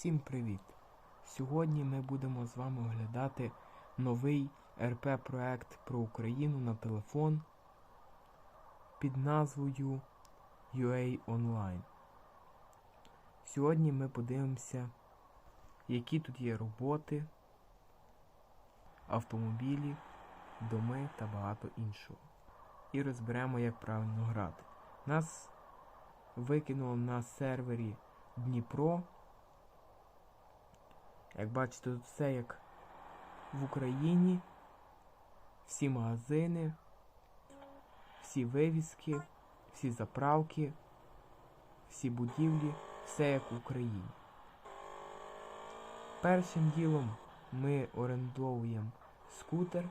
Всім привіт! Сьогодні ми будемо з вами оглядати новий РП-проект про Україну на телефон під назвою UA Online. Сьогодні ми подивимося, які тут є роботи, автомобілі, доми та багато іншого. І розберемо, як правильно грати. Нас викинуло на сервері Дніпро. Як бачите, тут все як в Україні. Всі магазини, всі вивіски, всі заправки, всі будівлі, все як в Україні. Першим ділом ми орендовуємо скутер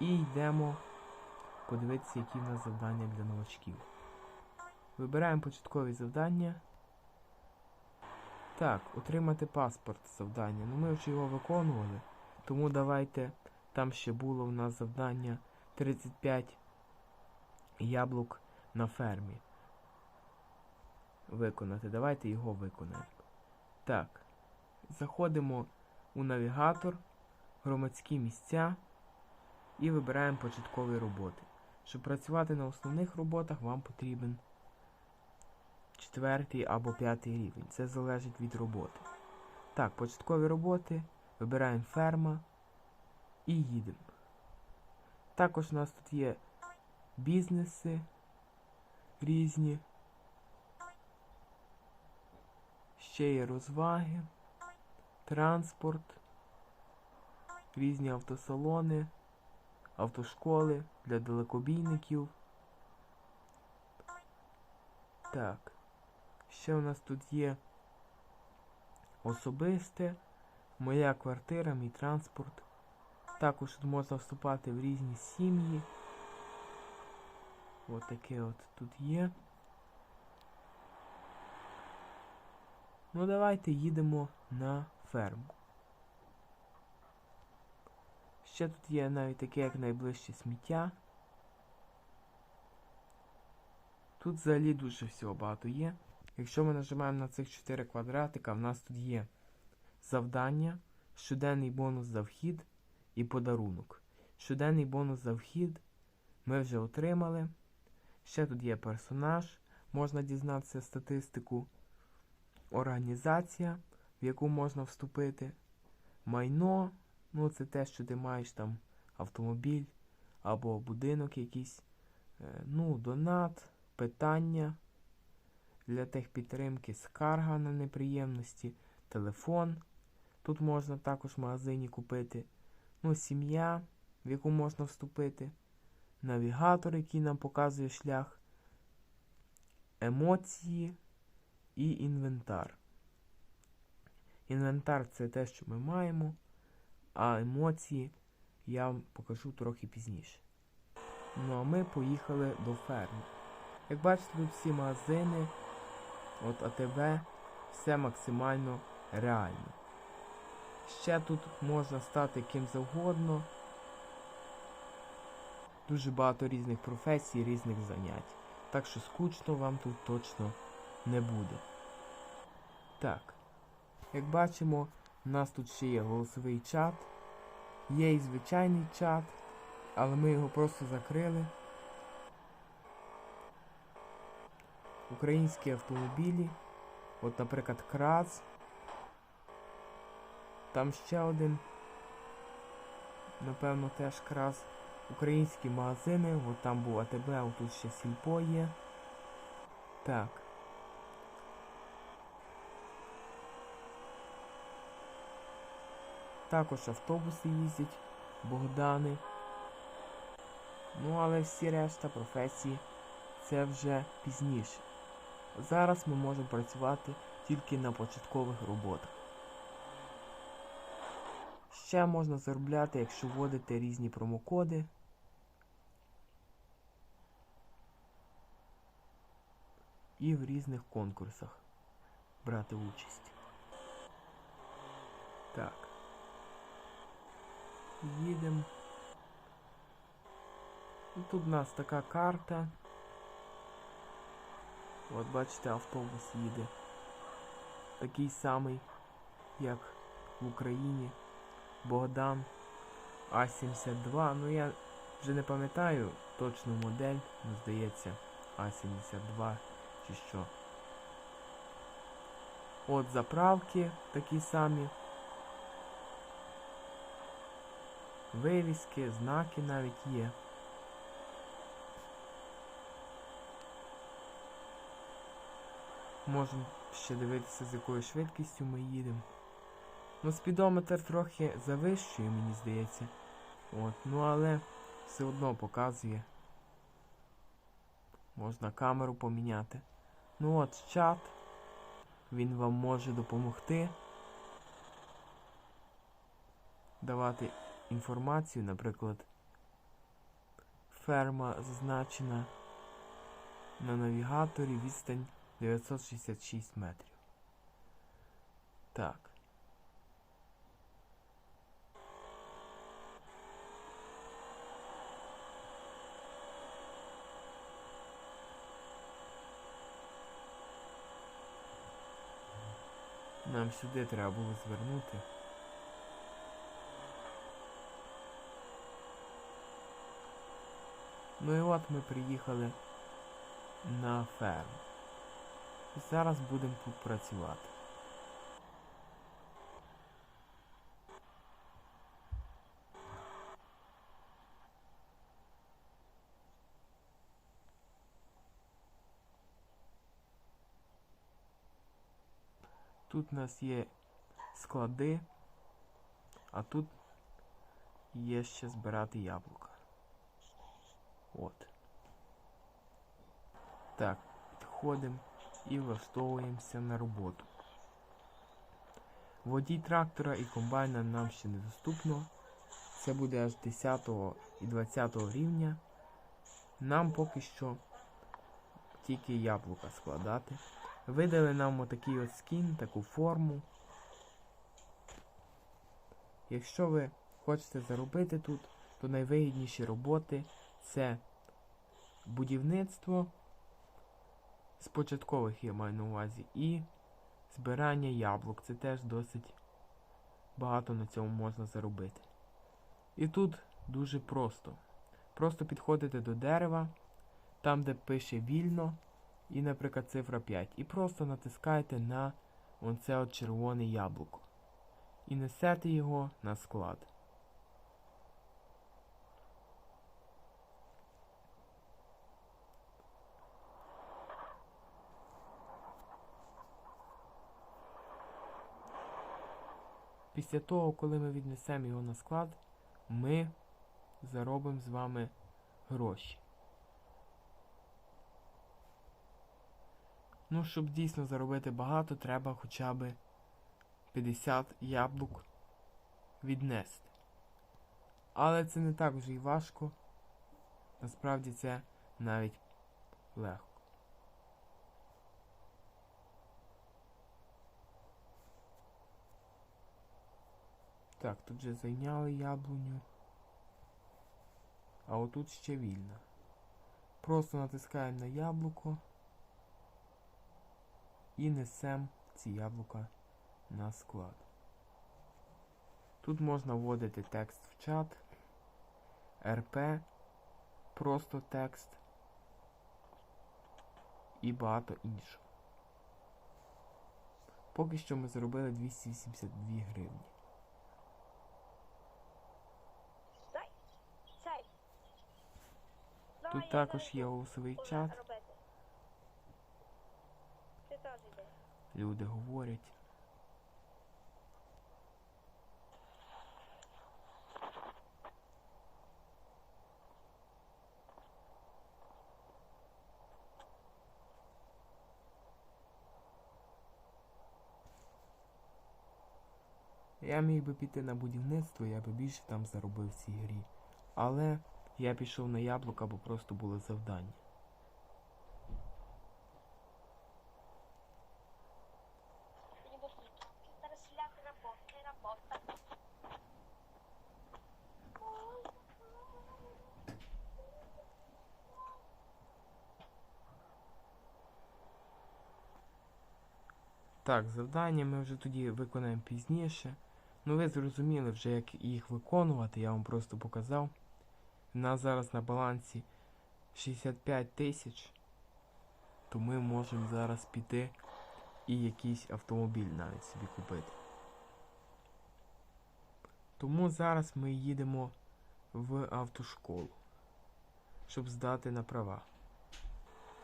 і йдемо подивитися, які в нас завдання для новачків. Вибираємо початкові завдання. Так, отримати паспорт завдання. Ну ми вже його виконували. Тому давайте. Там ще було в нас завдання 35 яблук на фермі. Виконати. Давайте його виконаємо. Так. Заходимо у навігатор, громадські місця і вибираємо початкові роботи. Щоб працювати на основних роботах, вам потрібен четвертий або п'ятий рівень. Це залежить від роботи. Так, початкові роботи. Вибираємо ферма і їдемо. Також у нас тут є бізнеси різні. Ще є розваги, транспорт, різні автосалони, автошколи для далекобійників. Так. Ще у нас тут є особисте, моя квартира, мій транспорт. Також тут можна вступати в різні сім'ї. Ось таке от тут є. Ну давайте їдемо на ферму. Ще тут є навіть таке, як найближче сміття. Тут взагалі дуже всього багато є. Якщо ми нажимаємо на цих 4 квадратика, в нас тут є завдання, щоденний бонус за вхід і подарунок. Щоденний бонус за вхід ми вже отримали. Ще тут є персонаж, можна дізнатися статистику, організація, в яку можна вступити, майно, ну це те, що ти маєш там автомобіль або будинок якийсь, е, ну, донат, питання для техпідтримки, скарга на неприємності, телефон. Тут можна також в магазині купити. Ну, сім'я, в яку можна вступити, навігатор, який нам показує шлях, емоції і інвентар. Інвентар це те, що ми маємо, а емоції я вам покажу трохи пізніше. Ну а ми поїхали до ферми. Як бачите, тут всі магазини, от АТБ, все максимально реально. Ще тут можна стати ким завгодно. Дуже багато різних професій, різних занять. Так що скучно вам тут точно не буде. Так. Як бачимо, у нас тут ще є голосовий чат. Є і звичайний чат, але ми його просто закрили. Українські автомобілі. От, наприклад, Краз. Там ще один. Напевно, теж крас. Українські магазини. От там був АТБ, а тут ще Сільпо є. Так. Також автобуси їздять, Богдани. Ну, але всі решта професії це вже пізніше. Зараз ми можемо працювати тільки на початкових роботах. Ще можна заробляти, якщо вводите різні промокоди. І в різних конкурсах брати участь. Так. Їдемо. Тут у нас така карта. От бачите, автобус їде. такий самий, як в Україні. Богдан А72. Ну я вже не пам'ятаю точну модель, ну здається, А72 чи що. От заправки такі самі. Вивіски, знаки навіть є. Можемо ще дивитися, з якою швидкістю ми їдемо. Ну, спідометр трохи завищує, мені здається. От, ну але все одно показує. Можна камеру поміняти. Ну от чат. Він вам може допомогти. Давати інформацію, наприклад, ферма зазначена на навігаторі відстань 966 метрів. Так. Нам сюди треба було звернути. Ну і от ми приїхали на ферму. І зараз будемо тут працювати. Тут у нас є склади, а тут є ще збирати яблука. От. Так, підходимо і влаштовуємося на роботу. Водій трактора і комбайна нам ще недоступно. Це буде аж 10 і 20 рівня. Нам поки що тільки яблука складати. Видали нам отакий от скін, таку форму. Якщо ви хочете заробити тут, то найвигідніші роботи це будівництво з початкових я маю на увазі і збирання яблук. Це теж досить багато на цьому можна заробити. І тут дуже просто. Просто підходите до дерева, там, де пише вільно, і, наприклад, цифра 5. І просто натискаєте на оце от червоне яблуко. І несете його на склад. Після того, коли ми віднесемо його на склад, ми заробимо з вами гроші. Ну, щоб дійсно заробити багато, треба хоча б 50 яблук віднести. Але це не так вже й важко. Насправді це навіть легко. Так, тут вже зайняли яблуню. А отут ще вільно. Просто натискаємо на яблуко і несемо ці яблука на склад. Тут можна вводити текст в чат, РП, просто текст і багато іншого. Поки що ми заробили 282 гривні. Тут також є голосовий чат, люди говорять. Я міг би піти на будівництво, я би більше там заробив в цій грі. Але я пішов на яблука, бо просто було завдання. Так, завдання ми вже тоді виконаємо пізніше. Ну ви зрозуміли вже, як їх виконувати, я вам просто показав. У нас зараз на балансі 65 тисяч, то ми можемо зараз піти і якийсь автомобіль навіть собі купити. Тому зараз ми їдемо в автошколу, щоб здати на права.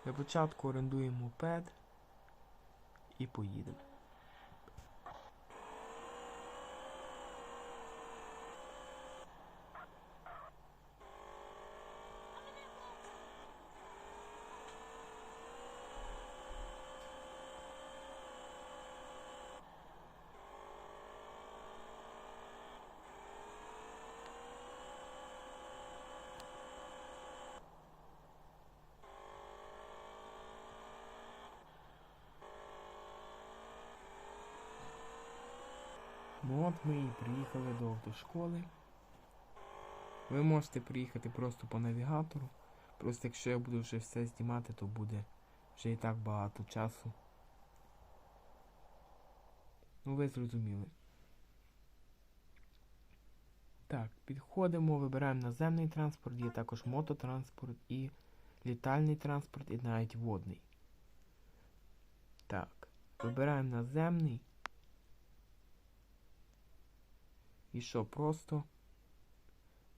Для початку орендуємо мопед і поїдемо. Ну от ми і приїхали до автошколи. Ви можете приїхати просто по навігатору. Просто якщо я буду вже все знімати, то буде вже і так багато часу. Ну ви зрозуміли. Так, підходимо, вибираємо наземний транспорт, є також мототранспорт і літальний транспорт, і навіть водний. Так, вибираємо наземний. І що, просто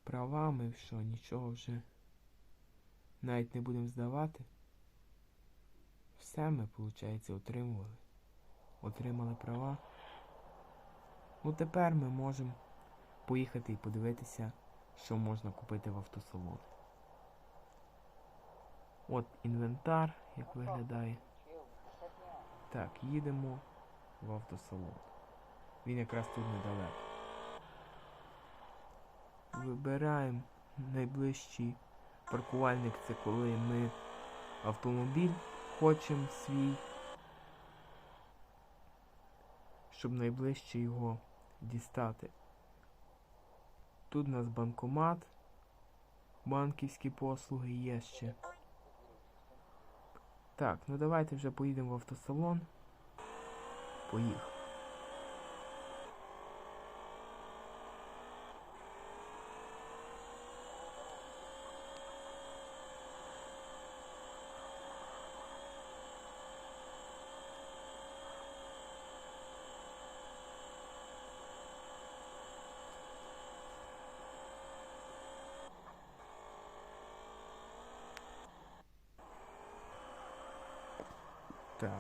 правами, що нічого вже навіть не будемо здавати. Все ми, виходить, отримували. Отримали права. Ну тепер ми можемо поїхати і подивитися, що можна купити в автосалон. От інвентар, як виглядає. Так, їдемо в автосалон. Він якраз тут недалеко. Вибираємо найближчий паркувальник, це коли ми автомобіль хочемо свій, щоб найближче його дістати. Тут у нас банкомат, банківські послуги є ще. Так, ну давайте вже поїдемо в автосалон. Поїхали. Так.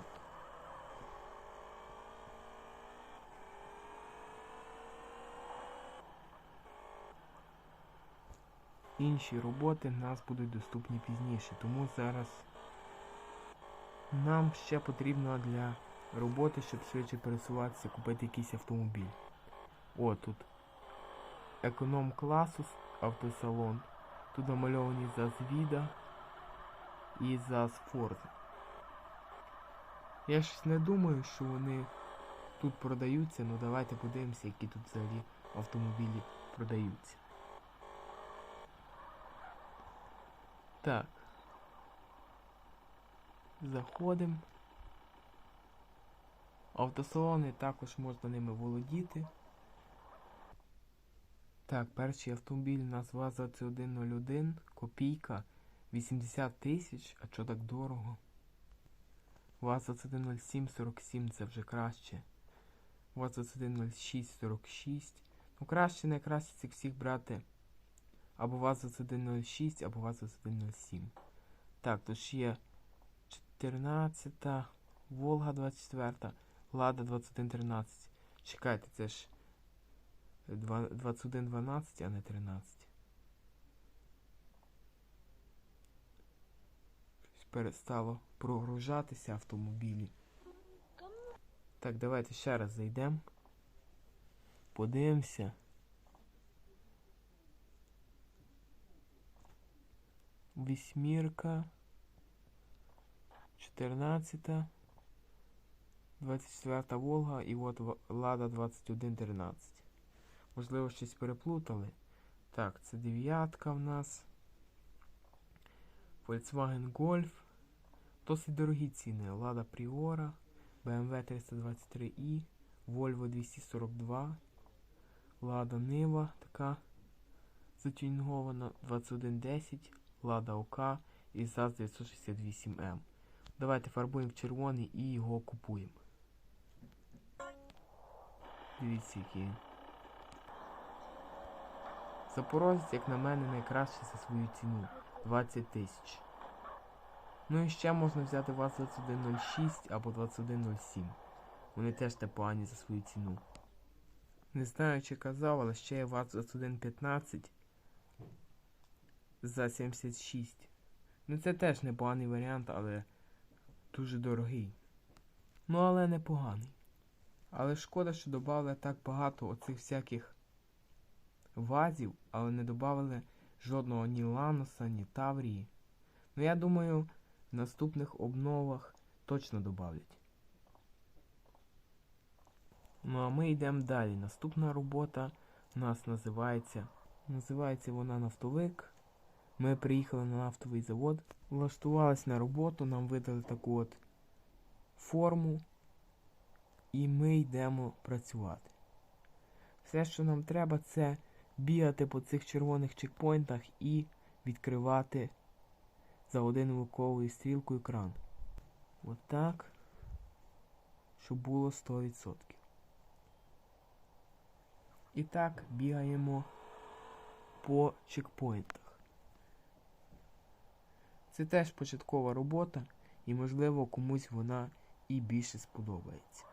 Інші роботи в нас будуть доступні пізніше, тому зараз нам ще потрібно для роботи, щоб швидше пересуватися, купити якийсь автомобіль. О, тут економ класу автосалон. Тут намальовані ЗАЗ Віда і ЗАЗ Форза. Я щось не думаю, що вони тут продаються, ну давайте подивимося, які тут взагалі автомобілі продаються. Так. Заходимо. Автосалони також можна ними володіти. Так, перший автомобіль у нас ВАЗ-2101, копійка, 80 тисяч, а чо так дорого? ВАЗ-2107 47 це вже краще. ВАЗ-2106 46. Ну краще найкраще цих всіх брати або ВАЗ-2106, або ВАЗ-2107. Так, тут ж є 14, Волга 24, Лада 2113. Чекайте, це ж 2112, а не 13. Щось перестало прогружатися автомобілі. Так, давайте ще раз зайдемо. Подивимося. Вісьмірка. 14. 24 Волга і от Лада 2113. Можливо, щось переплутали. Так, це дев'ятка в нас. Volkswagen Golf. Досить дорогі ціни. Лада Priora. BMW 323i, Volvo 242, Lada Нива така затюнінгована, 2110, Лада ОК і ЗАЗ 968М. Давайте фарбуємо в червоний і його купуємо. Дивіться, який. Запорожець, як на мене, найкращий за свою ціну 20 тисяч. Ну і ще можна взяти ВАЗ-2106 або 2107. Вони теж непогані за свою ціну. Не знаю, чи казав, але ще є ВАЗ-2115 за 76. Ну це теж непоганий варіант, але дуже дорогий. Ну, але непоганий. Але шкода, що додали так багато оцих всяких вазів, але не додали жодного ні Ланоса, ні Таврії. Ну я думаю, наступних обновах точно додавлять. Ну а ми йдемо далі. Наступна робота у нас називається. Називається вона нафтовик. Ми приїхали на нафтовий завод, влаштувались на роботу, нам видали таку от форму, і ми йдемо працювати. Все, що нам треба, це бігати по цих червоних чекпоінтах і відкривати за один годинниковою стрілкою кран. Отак, щоб було 100%. І так бігаємо по чекпоінтах. Це теж початкова робота, і, можливо, комусь вона і більше сподобається.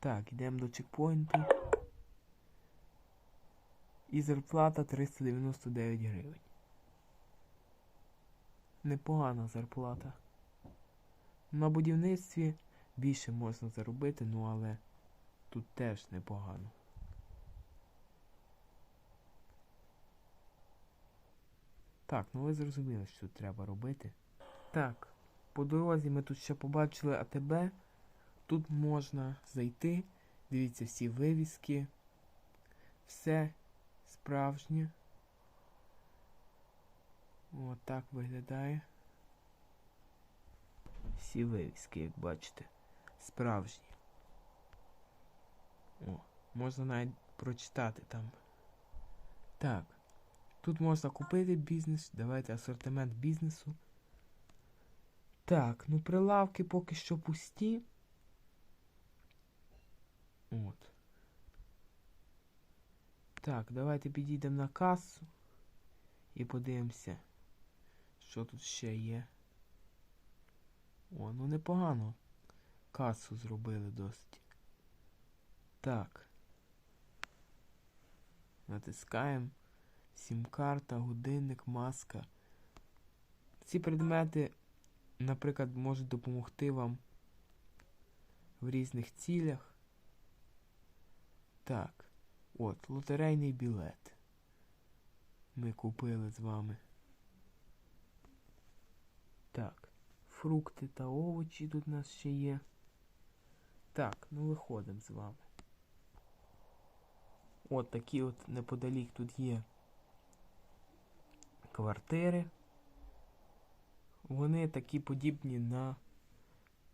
Так, йдемо до чекпоінту. І зарплата 399 гривень. Непогана зарплата. На будівництві більше можна заробити, ну але тут теж непогано. Так, ну ви зрозуміли, що тут треба робити. Так, по дорозі ми тут ще побачили АТБ. Тут можна зайти. Дивіться всі вивіски. Все справжнє. От так виглядає. Всі вивіски, як бачите, справжні. О, можна навіть прочитати там. Так. Тут можна купити бізнес. Давайте асортимент бізнесу. Так, ну прилавки поки що пусті. От. Так, давайте підійдемо на касу і подивимося, що тут ще є. О, ну непогано. Касу зробили досить. Так. Натискаємо. Сім-карта, годинник, маска. Ці предмети, наприклад, можуть допомогти вам в різних цілях. Так, от, лотерейний білет. Ми купили з вами. Так, фрукти та овочі тут у нас ще є. Так, ну виходимо з вами. От такі от неподалік тут є квартири. Вони такі подібні на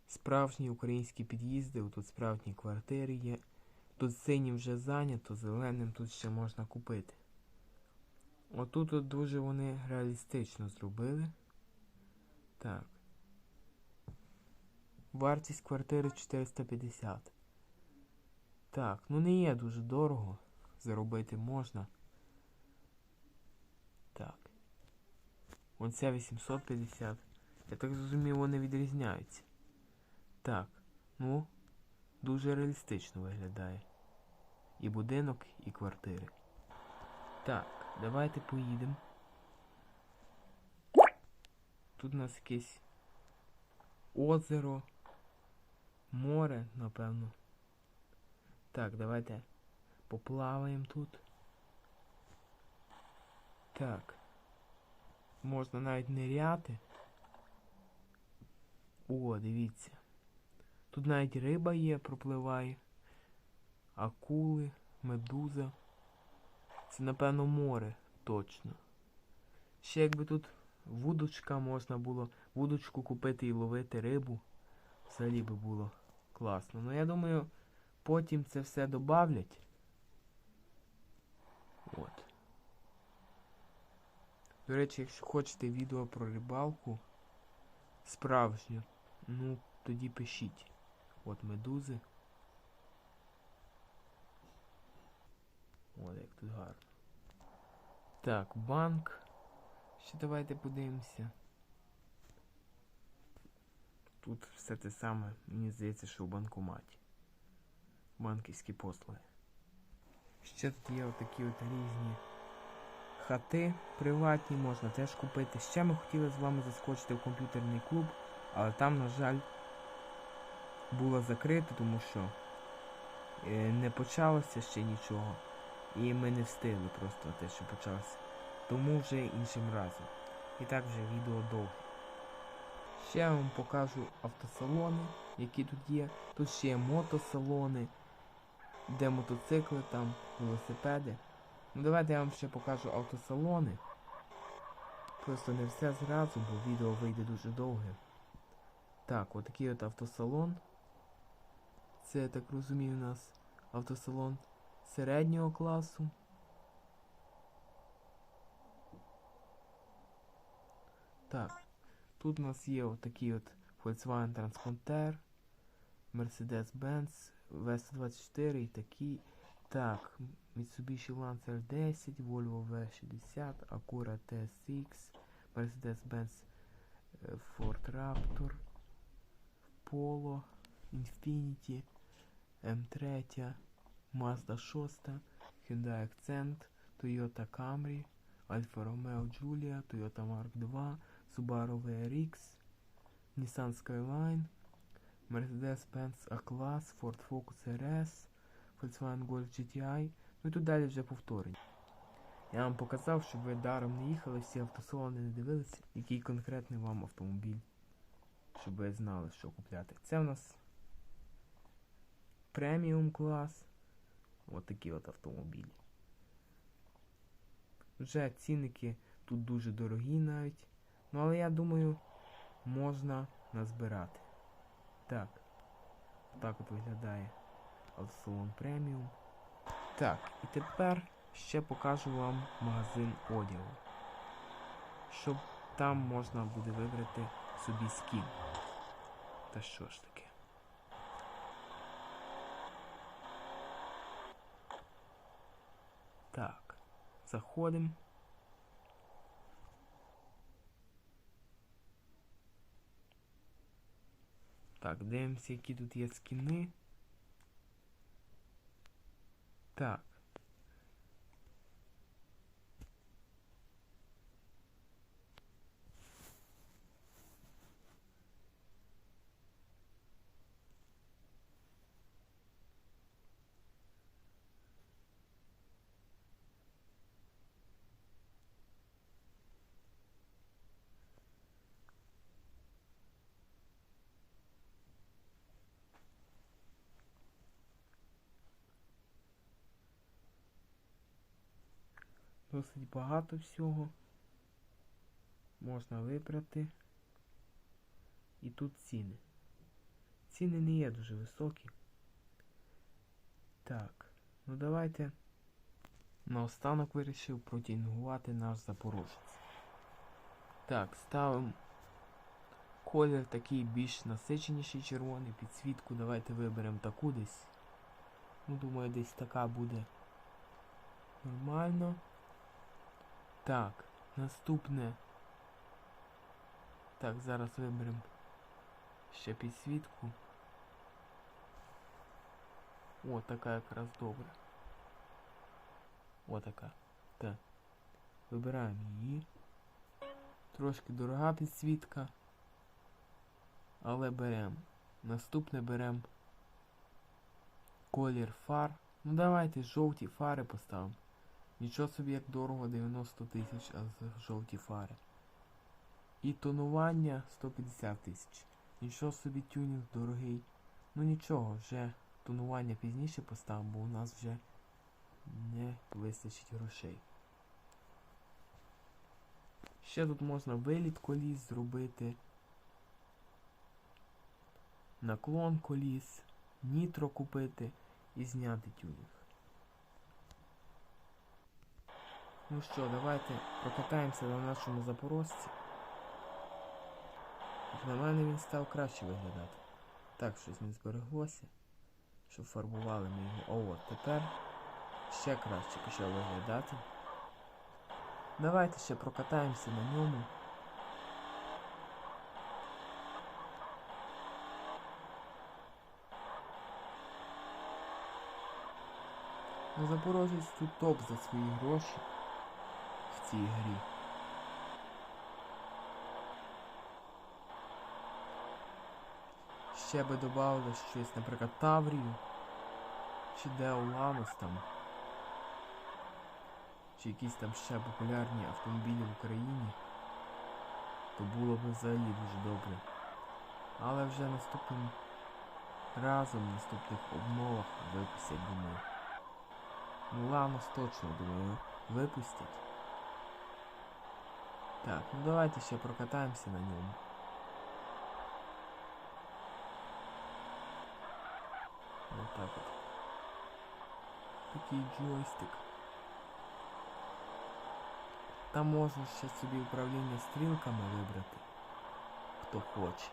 справжні українські під'їзди. Тут справжні квартири є. Тут синім вже зайнято, зеленим тут ще можна купити. Отут от дуже вони реалістично зробили. Так. Вартість квартири 450. Так, ну не є дуже дорого. Заробити можна. Так. Оця 850. Я так зрозумів, вони відрізняються. Так, ну, дуже реалістично виглядає. І будинок, і квартири. Так, давайте поїдемо. Тут у нас якесь озеро, море, напевно. Так, давайте поплаваємо тут. Так. Можна навіть ниряти. О, дивіться. Тут навіть риба є, пропливає. Акули, медуза. Це, напевно, море, точно. Ще якби тут вудочка можна було вудочку купити і ловити рибу. Взагалі би було класно. Ну я думаю, потім це все добавлять. От. До речі, якщо хочете відео про рибалку справжню, ну тоді пишіть. От медузи. От як тут гарно. Так, банк. Ще давайте подивимося. Тут все те саме, мені здається, що в банкоматі. Банківські послуги. Ще тут є отакі от різні хати приватні, можна теж купити. Ще ми хотіли з вами заскочити в комп'ютерний клуб, але там, на жаль, було закрито, тому що е, не почалося ще нічого. І ми не встигли просто те, що почалося. Тому вже іншим разом. І так вже відео довге. Ще я вам покажу автосалони, які тут є. Тут ще є мотосалони, де мотоцикли, там велосипеди. Ну давайте я вам ще покажу автосалони. Просто не все зразу, бо відео вийде дуже довге. Так, отакий от автосалон. Це, я так розумію, у нас автосалон середнього класу. Так, тут у нас є отакий от Volkswagen Transponder, Mercedes-Benz, VS24 і такі. Так, Mitsubishi Lancer 10, Volvo V60, Acura TSX, Mercedes-Benz е, Ford Raptor, Polo, Infiniti, M3, Mazda 6, Hyundai Accent, Toyota Camry, Alfa Romeo Giulia, Toyota Mark II, Subaru VRX, Nissan Skyline, Mercedes-Benz A-Class, Ford Focus RS, Volkswagen Golf GTI, ну і тут далі вже повторення. Я вам показав, щоб ви даром не їхали, всі автосалони не дивилися, який конкретний вам автомобіль, щоб ви знали, що купляти. Це у нас преміум клас. От такі от автомобілі. Вже цінники тут дуже дорогі навіть. Ну але я думаю, можна назбирати. Так. Так от виглядає автосалон преміум. Так, і тепер ще покажу вам магазин одягу. Щоб там можна буде вибрати собі скін. Та що ж таке? Так, заходимо. Так, дивимося, які тут є скіни. Так. Досить багато всього. Можна вибрати. І тут ціни. Ціни не є дуже високі. Так, ну давайте наостанок вирішив протінгувати наш запорожець. Так, ставимо колір такий більш насиченіший червоний, підсвітку давайте виберемо таку десь. Ну, думаю, десь така буде нормально. Так, наступне. Так, зараз виберемо ще підсвітку. О, така якраз добра. О, така. Так. Вибираємо її. Трошки дорога підсвітка. Але беремо. Наступне беремо колір фар. Ну давайте жовті фари поставимо. Нічого собі як дорого 90 тисяч, а за жовті фари. І тонування 150 тисяч. Нічого собі тюнінг дорогий. Ну нічого, вже тонування пізніше поставимо, бо у нас вже не вистачить грошей. Ще тут можна виліт коліс зробити. Наклон коліс, нітро купити і зняти тюнінг. Ну що, давайте прокатаємося на нашому запорожці. Як на мене він став краще виглядати. Так, щось не збереглося. Щоб фарбували ми його. О, от тепер ще краще почав виглядати. Давайте ще прокатаємося на ньому. Ну, Запорожець тут топ за свої гроші цій. Ще би додали щось, наприклад, Таврію. Чи Деоланос там. Чи якісь там ще популярні автомобілі в Україні. То було б взагалі дуже добре. Але вже наступним разом, в наступних обновах випустять, думаю. Ну Ланос точно, думаю, випустять. Так, ну давайте ще прокатаємося на ньому. Вот так от. Такий джойстик. Там можна ще собі управління стрілками вибрати. Хто хоче.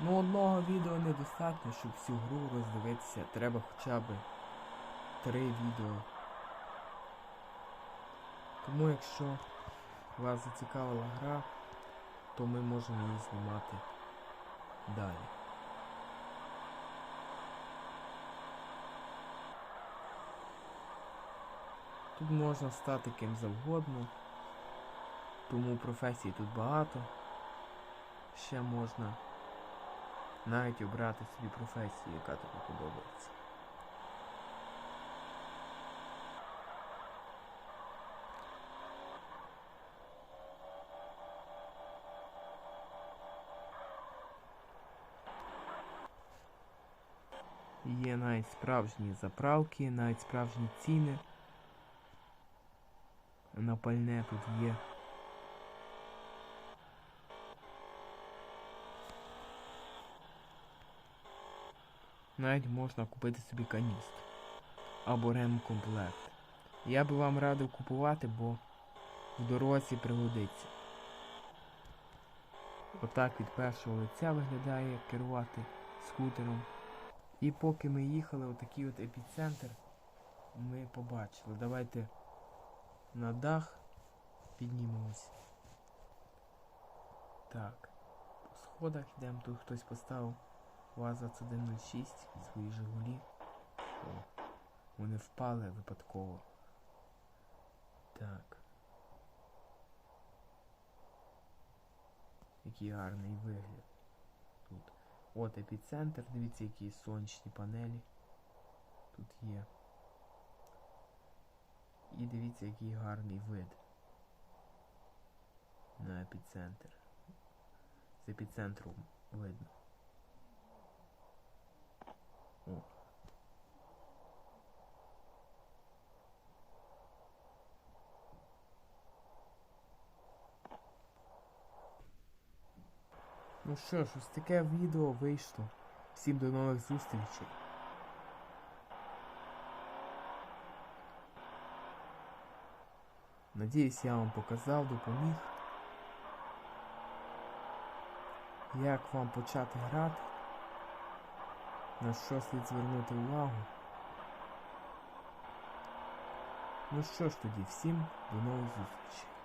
Ну одного відео недостатньо, щоб всю гру роздивитися. Треба хоча б три відео. Тому якщо вас зацікавила гра, то ми можемо її знімати далі. Тут можна стати ким завгодно, тому професій тут багато. Ще можна навіть обрати собі професію, яка тобі подобається. Є навіть справжні заправки, навіть справжні ціни. На пальне тут є. Навіть можна купити собі каністр або ремкомплект. Я би вам радив купувати, бо в дорозі пригодиться. Отак від першого лиця виглядає керувати скутером. І поки ми їхали, отакий от епіцентр ми побачили. Давайте на дах піднімемось. Так. По сходах йдемо, тут хтось поставив УАЗ-2106 свої Жигулі. О, вони впали випадково. Так. Який гарний вигляд. От епіцентр, дивіться, які сонячні панелі тут є. І дивіться, який гарний вид на епіцентр. З епіцентру видно. О. Ну що ж, ось таке відео вийшло. Всім до нових зустрічей. Надіюсь, я вам показав, допоміг. Як вам почати грати? На що слід звернути увагу? Ну що ж тоді, всім до нових зустрічей.